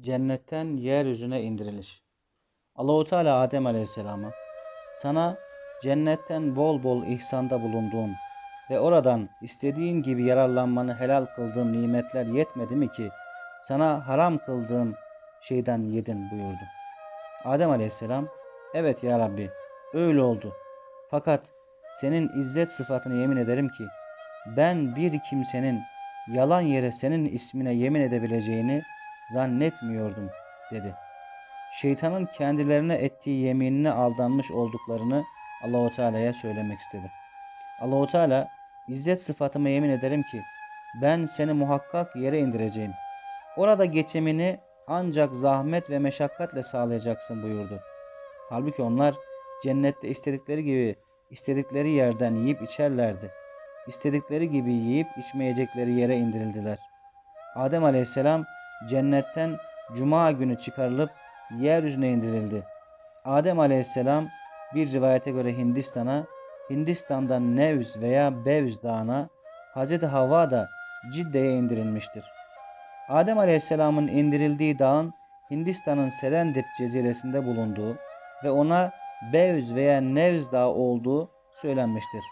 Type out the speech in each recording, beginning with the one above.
Cennetten yeryüzüne indiriliş. Allahu Teala Adem Aleyhisselam'a sana cennetten bol bol ihsanda bulunduğum ve oradan istediğin gibi yararlanmanı helal kıldığım nimetler yetmedi mi ki sana haram kıldığım şeyden yedin buyurdu. Adem Aleyhisselam evet ya Rabbi öyle oldu. Fakat senin izzet sıfatını yemin ederim ki ben bir kimsenin yalan yere senin ismine yemin edebileceğini zannetmiyordum dedi. Şeytanın kendilerine ettiği yeminine aldanmış olduklarını Allahu Teala'ya söylemek istedi. Allahu Teala izzet sıfatıma yemin ederim ki ben seni muhakkak yere indireceğim. Orada geçimini ancak zahmet ve meşakkatle sağlayacaksın buyurdu. Halbuki onlar cennette istedikleri gibi istedikleri yerden yiyip içerlerdi. İstedikleri gibi yiyip içmeyecekleri yere indirildiler. Adem Aleyhisselam cennetten cuma günü çıkarılıp yeryüzüne indirildi. Adem Aleyhisselam bir rivayete göre Hindistan'a, Hindistan'dan Nevz veya Bevz dağına, Hz. Havva da Cidde'ye indirilmiştir. Adem Aleyhisselam'ın indirildiği dağın Hindistan'ın Serendip ceziresinde bulunduğu ve ona Bevz veya Nevz dağı olduğu söylenmiştir.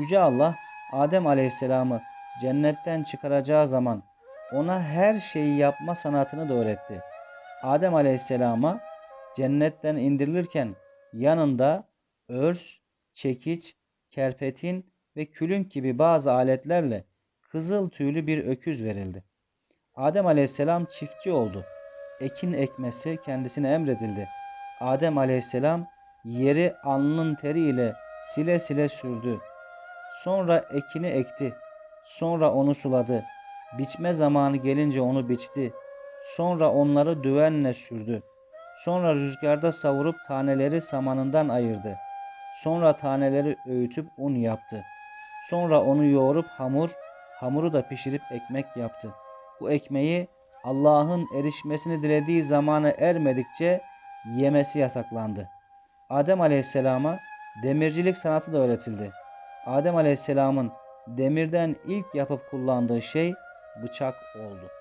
Yüce Allah Adem Aleyhisselam'ı cennetten çıkaracağı zaman ona her şeyi yapma sanatını da öğretti. Adem Aleyhisselam'a cennetten indirilirken yanında örs, çekiç, kerpetin ve külünk gibi bazı aletlerle kızıl tüylü bir öküz verildi. Adem Aleyhisselam çiftçi oldu. Ekin ekmesi kendisine emredildi. Adem Aleyhisselam yeri alnının teriyle sile sile sürdü. Sonra ekini ekti. Sonra onu suladı. Biçme zamanı gelince onu biçti. Sonra onları düvenle sürdü. Sonra rüzgarda savurup taneleri samanından ayırdı. Sonra taneleri öğütüp un yaptı. Sonra onu yoğurup hamur, hamuru da pişirip ekmek yaptı. Bu ekmeği Allah'ın erişmesini dilediği zamana ermedikçe yemesi yasaklandı. Adem Aleyhisselam'a demircilik sanatı da öğretildi. Adem Aleyhisselam'ın demirden ilk yapıp kullandığı şey bıçak oldu.